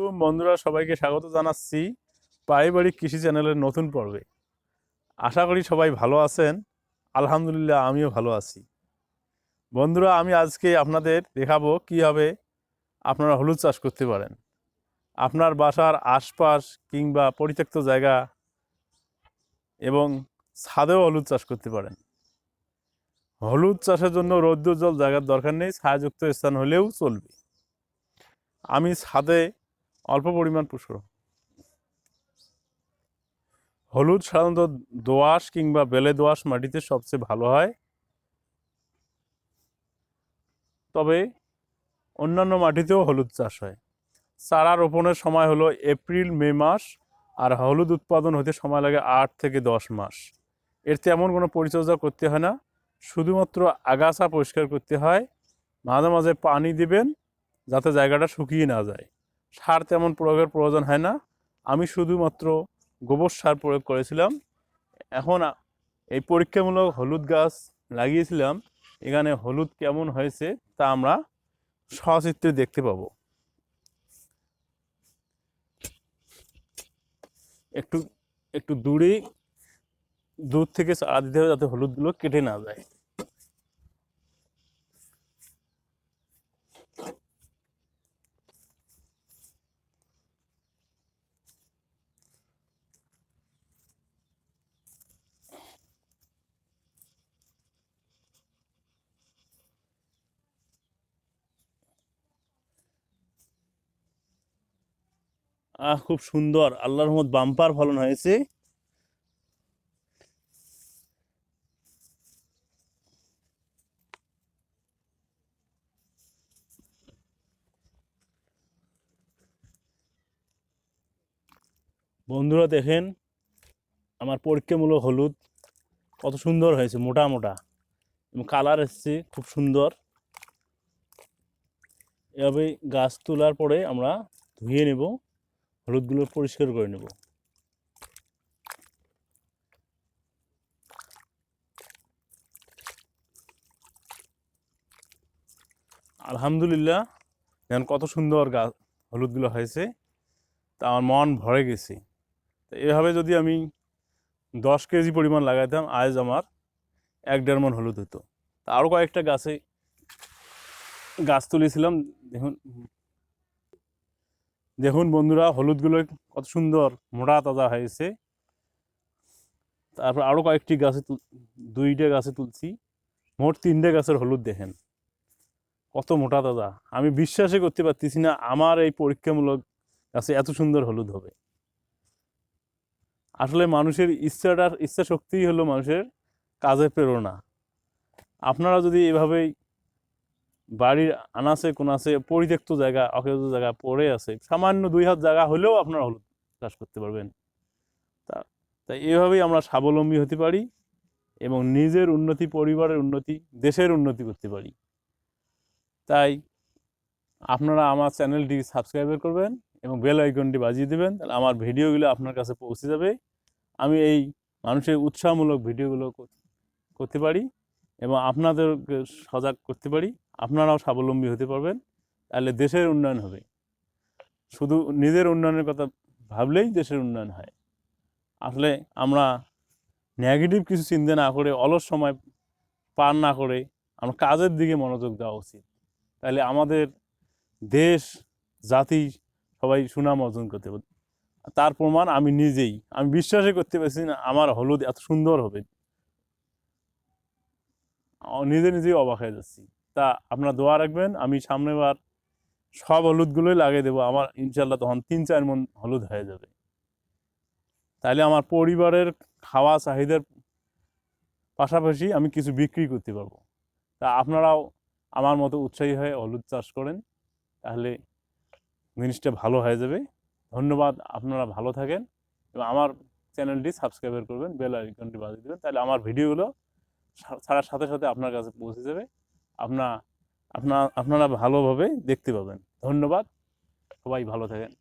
আলাইকুম বন্ধুরা, সবাইকে স্বাগত জানাচ্ছি পারিবারিক কৃষি চ্যানেলের নতুন পর্বে। আশা করি সবাই ভালো আছেন। আলহামদুলিল্লাহ, আমিও ভালো আছি। বন্ধুরা, আমি আজকে আপনাদের দেখাবো কীভাবে আপনারা হলুদ চাষ করতে পারেন। আপনার বাসার আশপাশ কিংবা পরিত্যক্ত জায়গা এবং ছাদেও হলুদ চাষ করতে পারেন। হলুদ চাষের জন্য রৌদ্রজল জায়গার দরকার নেই, ছায়াযুক্ত স্থান হলেও চলবে। আমি ছাদে অল্প পরিমাণ পুষ্কর। হলুদ সাধারণত দোআঁশ কিংবা বেলে দোআঁশ মাটিতে সবচেয়ে ভালো হয়। তবে অন্যান্য মাটিতেও হলুদ চাষ হয়। চারা রোপণের সময় হলো এপ্রিল, মে মাস, আর হলুদ উৎপাদন হতে সময় লাগে আট থেকে দশ মাস। এর তেমন কোনো পরিচর্যা করতে হয় না। শুধুমাত্র আগাছা পরিষ্কার করতে হয়। মাঝে মাঝে পানি দিবেন, যাতে জায়গাটা শুকিয়ে না যায়। সার তেমন প্রয়োগের প্রয়োজন হয় না। আমি শুধুমাত্র গোবর সার প্রয়োগ করেছিলাম। এখন এই পরীক্ষামূলক হলুদ গাছ লাগিয়েছিলাম। এখানে হলুদ কেমন হয়েছে তা আমরা সচিত্রে দেখতে পাবো। একটু একটু দূরে দূর থেকে চারা দিতে হবে যাতে হলুদগুলো কেটে না যায়। খুব সুন্দর। আল্লাহর রহমত বাম্পার ফলন হয়েছে। বন্ধুরা দেখেন, আমার পরীক্ষামূলক হলুদ কত সুন্দর হয়েছে, মোটা মোটা। এবং কালার এসছে খুব সুন্দর। এভাবে গাছ তোলার পরে আমরা ধুয়ে নেব। হলুদগুলো পরিষ্কার করে নেব। আলহামদুলিল্লাহ, দেখেন কত সুন্দর গাছ হলুদগুলো হয়েছে। তা আমার মন ভরে গেছে। এভাবে যদি আমি দশ কেজি পরিমাণ লাগাইতাম, আজ আমার এক দেড় মন হলুদ হতো। তা আরও কয়েকটা গাছে গাছ তুলেছিলাম, দেখুন দেখুন বন্ধুরা, হলুদগুলো কত সুন্দর, মোটা তাজা হয়েছে। তারপর আরও কয়েকটি গাছে দুইটা গাছে তুলছি। মোট তিনটে গাছের হলুদ দেখেন। কত মোটা তাজা। আমি বিশ্বাসই করতে পারতেছি না আমার এই পরীক্ষামূলক গাছে এত সুন্দর হলুদ হবে। আসলে মানুষের ইচ্ছাটার ইচ্ছা শক্তিই হলো মানুষের কাজের প্রেরণা। আপনারা যদি এভাবেই বাড়ির আনাচে কোনাচে পরিত্যক্ত জায়গা, অকেজ জায়গা পড়ে আছে। সামান্য দুই হাত জায়গা হলেও আপনারা হলুদ চাষ করতে পারবেন। তা, তাই এভাবেই আমরা স্বাবলম্বী হতে পারি এবং নিজের উন্নতি, পরিবারের উন্নতি, দেশের উন্নতি করতে পারি। তাই আপনারা আমার চ্যানেলটি সাবস্ক্রাইব করবেন এবং বেল আইকনটি বাজিয়ে দেবেন, তাহলে আমার ভিডিওগুলো আপনার কাছে পৌঁছে যাবে। আমি এই মানুষের উৎসাহমূলক ভিডিওগুলো করতে পারি এবং আপনাদেরকে সজাগ করতে পারি। আপনারাও স্বাবলম্বী হতে পারবেন, তাহলে দেশের উন্নয়ন হবে। শুধু নিজের উন্নয়নের কথা ভাবলেই দেশের উন্নয়ন হয়। আসলে আমরা নেগেটিভ কিছু চিন্তা না করে, অলস সময় পার না করে আমরা কাজের দিকে মনোযোগ দেওয়া উচিত। তাহলে আমাদের দেশ, জাতি সবাই সুনাম অর্জন করতে পারবে। তার প্রমাণ আমি নিজেই, আমি বিশ্বাসই করতে পারছি না, আমার হলুদ এত সুন্দর হবে। নিজে নিজেই অবাক হয়ে যাচ্ছি। তা আপনারা দোয়া রাখবেন, আমি সামনেবার সব হলুদগুলোই লাগিয়ে দেবো। আমার ইনশাল্লাহ তখন তিন চার মন হলুদ হয়ে যাবে। তাহলে আমার পরিবারের খাওয়া চাহিদার পাশাপাশি আমি কিছু বিক্রি করতে পারব। তা আপনারাও আমার মতো উৎসাহী হয়ে হলুদ চাষ করেন, তাহলে জিনিসটা ভালো হয়ে যাবে। ধন্যবাদ, আপনারা ভালো থাকেন। এবং আমার চ্যানেলটি সাবস্ক্রাইব করবেন, বেল আইকনটি বাজিয়ে দেবেন তাহলে আমার ভিডিওগুলো ছাড়ার সাথে সাথে আপনার কাছে পৌঁছে যাবে। আপনা আপনার আপনারা ভালোভাবে দেখতে পাবেন। ধন্যবাদ। সবাই ভালো থাকেন।